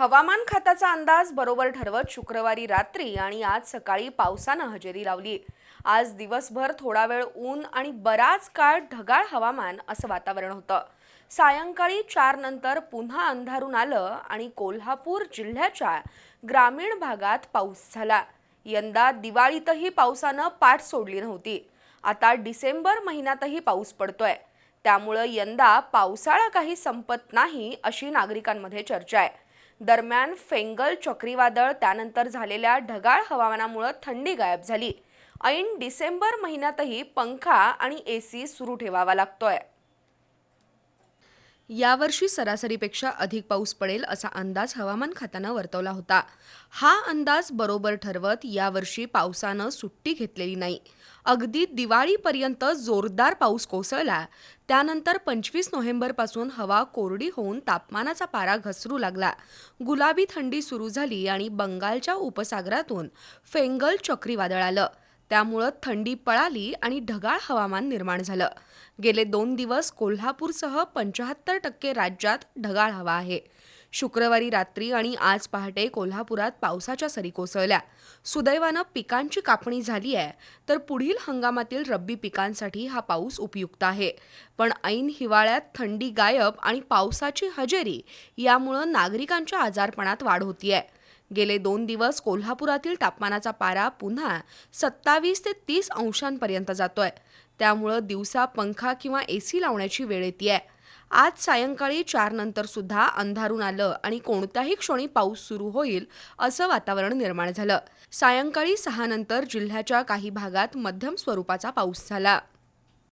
हवामान खात्याचा अंदाज बरोबर ठरवत शुक्रवारी रात्री आणि आज सकाळी पावसानं हजेरी लावली. आज दिवसभर थोडा वेळ ऊन आणि बराच काळ ढगाळ हवामान असं वातावरण होतं. सायंकाळी चार नंतर पुन्हा अंधारून आलं आणि कोल्हापूर जिल्ह्याच्या ग्रामीण भागात पाऊस झाला. यंदा दिवाळीतही पावसानं पाठ सोडली नव्हती. आता डिसेंबर महिन्यातही पाऊस पडतोय. त्यामुळं यंदा पावसाळा काही संपत नाही अशी नागरिकांमध्ये चर्चा आहे. दरम्यान फेंगल चक्रीवादळ त्यानंतर झालेल्या ढगाळ हवामानामुळं थंडी गायब झाली. ऐन डिसेंबर महिन्यातही पंखा आणि ए सी सुरू ठेवावा लागतोय. यावर्षी सरासरीपेक्षा अधिक पाऊस पडेल असा अंदाज हवामान खात्यानं वर्तवला होता. हा अंदाज बरोबर ठरवत यावर्षी पावसानं सुट्टी घेतलेली नाही. अगदी दिवाळीपर्यंत जोरदार पाऊस कोसळला. त्यानंतर पंचवीस नोव्हेंबरपासून हवा कोरडी होऊन तापमानाचा पारा घसरू लागला. गुलाबी थंडी सुरू झाली आणि बंगालच्या उपसागरातून फेंगल चक्रीवादळ आलं. त्यामुळं थंडी पळाली आणि ढगाळ हवामान निर्माण झालं. गेले दोन दिवस कोल्हापूरसह पंचाहत्तर टक्के राज्यात ढगाळ हवा आहे. शुक्रवारी रात्री आणि आज पहाटे कोल्हापुरात पावसाच्या सरी कोसळल्या. सुदैवानं पिकांची कापणी झाली आहे तर पुढील हंगामातील रब्बी पिकांसाठी हा पाऊस उपयुक्त आहे. पण ऐन हिवाळ्यात थंडी गायब आणि पावसाची हजेरी यामुळं नागरिकांच्या आजारपणात वाढ होतीये. गेले दोन दिवस कोल्हापुरातील तापमानाचा पारा पुन्हा सत्तावीस ते तीस अंशांपर्यंत जातोय. त्यामुळं दिवसा पंखा किंवा ए सी लावण्याची वेळ येते आज सायंकाळी चार नंतर सुद्धा अंधारून आलं आणि कोणत्याही क्षणी पाऊस सुरू होईल असं वातावरण निर्माण झालं. सायंकाळी सहा नंतर जिल्ह्याच्या काही भागात मध्यम स्वरूपाचा पाऊस झाला.